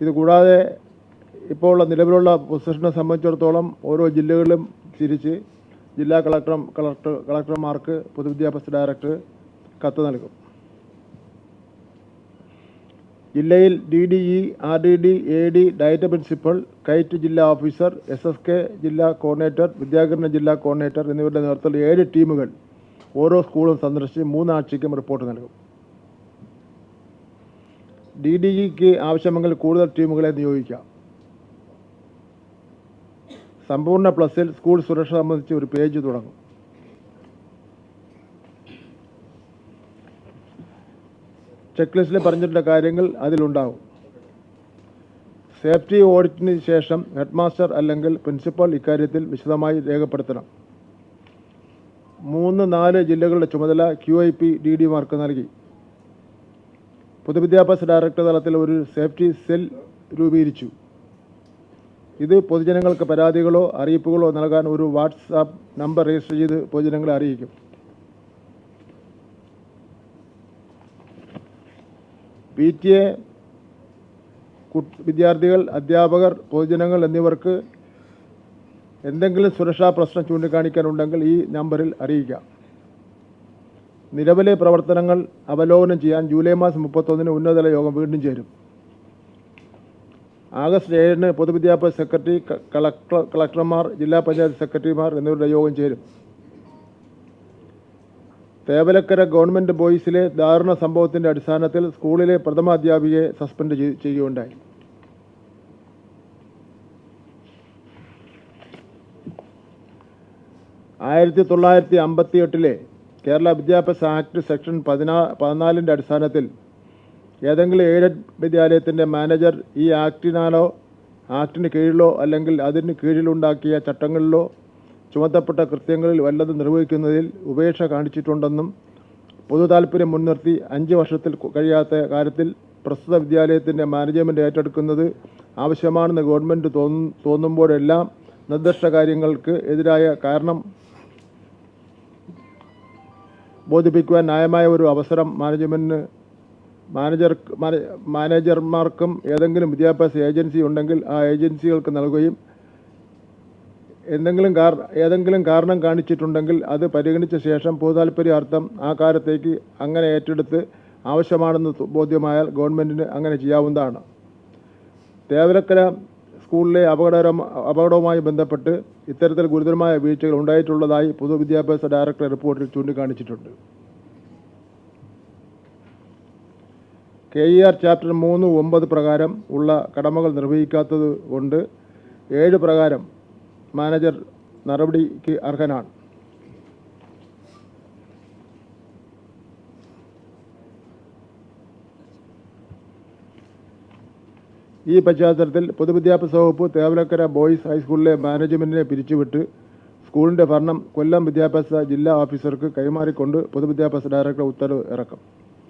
ഇതുകൂടാതെ ഇപ്പോൾ ഉള്ള നിലവിലുള്ള പൊസിഷനെ സംബന്ധിച്ചിടത്തോളം ഓരോ ജില്ലകളിലും തിരിച്ച് ജില്ലാ കളക്ടർ കളക്ടർ കളക്ടർമാർക്ക് പൊതുവിദ്യാഭ്യാസ ഡയറക്ടർ കത്ത് നൽകും. ജില്ലയിൽ D D E R D D A D DIET principal KITE ജില്ലാ ഓഫീസർ എസ് എസ് കെ ജില്ലാ കോർഡിനേറ്റർ വിദ്യാകരണ ജില്ലാ കോർഡിനേറ്റർ എന്നിവരുടെ നേതൃത്വത്തിൽ ഏഴ് ടീമുകൾ ഓരോ സ്കൂളും സന്ദർശിച്ച് മൂന്നാഴ്ചയ്ക്കും റിപ്പോർട്ട് നൽകും. ഡി ഡി ഇക്ക് ആവശ്യമെങ്കിൽ കൂടുതൽ ടീമുകളെ നിയോഗിക്കാം. സമ്പൂർണ പ്ലസിൽ സ്കൂൾ സുരക്ഷ സംബന്ധിച്ച് ഒരു പേജ് തുടങ്ങും. ചെക്ക് ലിസ്റ്റിൽ പറഞ്ഞിട്ടുള്ള കാര്യങ്ങൾ അതിലുണ്ടാവും. സേഫ്റ്റി ഓഡിറ്റിന് ശേഷം ഹെഡ് മാസ്റ്റർ അല്ലെങ്കിൽ പ്രിൻസിപ്പൽ ഇക്കാര്യത്തിൽ വിശദമായി രേഖപ്പെടുത്തണം. മൂന്ന് നാല് ജില്ലകളുടെ ചുമതല ക്യു ഐ പി ഡി ഡിമാർക്ക് നൽകി. പൊതുവിദ്യാഭ്യാസ ഡയറക്ടർ തലത്തിൽ ഒരു സേഫ്റ്റി സെൽ രൂപീകരിച്ചു. ഇത് പൊതുജനങ്ങൾക്ക് പരാതികളോ അറിയിപ്പുകളോ നൽകാൻ ഒരു വാട്സാപ്പ് നമ്പർ രജിസ്റ്റർ ചെയ്ത് പൊതുജനങ്ങളെ അറിയിക്കും. പി ടി എ വിദ്യാർത്ഥികൾ അധ്യാപകർ പൊതുജനങ്ങൾ എന്നിവർക്ക് എന്തെങ്കിലും സുരക്ഷാ പ്രശ്നം ചൂണ്ടിക്കാണിക്കാനുണ്ടെങ്കിൽ ഈ നമ്പറിൽ അറിയിക്കാം. നിലവിലെ പ്രവർത്തനങ്ങൾ അവലോകനം ചെയ്യാൻ ജൂലൈ മാസം മുപ്പത്തൊന്നിന് ഉന്നതതല യോഗം വീണ്ടും ചേരും. ആഗസ്റ്റ് ഏഴിന് പൊതുവിദ്യാഭ്യാസ സെക്രട്ടറി കളക്ടർ കളക്ടർമാർ ജില്ലാ പഞ്ചായത്ത് സെക്രട്ടറിമാർ എന്നിവരുടെ യോഗം ചേരും. തേവലക്കര ഗവൺമെന്റ് ബോയ്സിലെ ദാരുണ സംഭവത്തിന്റെ അടിസ്ഥാനത്തിൽ സ്കൂളിലെ പ്രഥമാധ്യാപികയെ സസ്പെൻഡ് ചെയ്- ചെയ്യുകയുണ്ടായി. ആയിരത്തി തൊള്ളായിരത്തി അമ്പത്തി എട്ടിലെ കേരള വിദ്യാഭ്യാസ ആക്ട് സെക്ഷൻ പതിനാ പതിനാലിന്റെ അടിസ്ഥാനത്തിൽ ഏതെങ്കിലും എയ്ഡഡ് വിദ്യാലയത്തിന്റെ മാനേജർ ഈ ആക്ടിനാലോ ആക്ടിന് കീഴിലോ അല്ലെങ്കിൽ അതിന് കീഴിലുണ്ടാക്കിയ ചട്ടങ്ങളിലോ ചുമത്തപ്പെട്ട കൃത്യങ്ങളിൽ വല്ലതും നിർവഹിക്കുന്നതിൽ ഉപേക്ഷ കാണിച്ചിട്ടുണ്ടെന്നും പൊതു മുൻനിർത്തി അഞ്ച് വർഷത്തിൽ കഴിയാത്ത കാര്യത്തിൽ പ്രസ്തുത വിദ്യാലയത്തിന്റെ മാനേജ്മെന്റ് ഏറ്റെടുക്കുന്നത് ആവശ്യമാണെന്ന് ഗവൺമെന്റ് തോന്നും തോന്നുമ്പോഴെല്ലാം നിർദ്ദിഷ്ട കാര്യങ്ങൾക്ക് എതിരായ കാരണം ബോധിപ്പിക്കുവാൻ ന്യായമായ ഒരു അവസരം മാനേജ്മെന്റിന് മാനേജർ മാനേജർമാർക്കും ഏതെങ്കിലും വിദ്യാഭ്യാസ ഏജൻസി ഉണ്ടെങ്കിൽ ആ ഏജൻസികൾക്ക് നൽകുകയും എന്തെങ്കിലും ഏതെങ്കിലും കാരണം കാണിച്ചിട്ടുണ്ടെങ്കിൽ അത് പരിഗണിച്ച ശേഷം പൊതുതാൽപര്യാർത്ഥം ആ കാര്യത്തേക്ക് അങ്ങനെ ഏറ്റെടുത്ത് ആവശ്യമാണെന്ന് ബോധ്യമായാൽ ഗവൺമെന്റിന് അങ്ങനെ ചെയ്യാവുന്നതാണ്. തേവലക്കര സ്കൂളിലെ അപകടകരം അപകടവുമായി ബന്ധപ്പെട്ട് ഇത്തരത്തിൽ ഗുരുതരമായ വീഴ്ചകൾ ഉണ്ടായിട്ടുള്ളതായി പൊതുവിദ്യാഭ്യാസ ഡയറക്ടർ റിപ്പോർട്ടിൽ ചൂണ്ടിക്കാണിച്ചിട്ടുണ്ട്. കെ ഇ ആർ ചാപ്റ്റർ മൂന്ന് ഒമ്പത് പ്രകാരം ഉള്ള കടമകൾ നിർവഹിക്കാത്തത് കൊണ്ട് ഏഴ് പ്രകാരം മാനേജർ നടപടിക്ക് അർഹനാണ്. ഈ പശ്ചാത്തലത്തിൽ പൊതുവിദ്യാഭ്യാസ വകുപ്പ് തേവലക്കര ബോയ്സ് ഹൈസ്കൂളിലെ മാനേജ്മെന്റിനെ പിരിച്ചുവിട്ട് സ്കൂളിന്റെ ഭരണം കൊല്ലം വിദ്യാഭ്യാസ ജില്ലാ ഓഫീസർക്ക് കൈമാറിക്കൊണ്ട് പൊതുവിദ്യാഭ്യാസ ഡയറക്ടർ ഉത്തരവ് ഇറക്കും.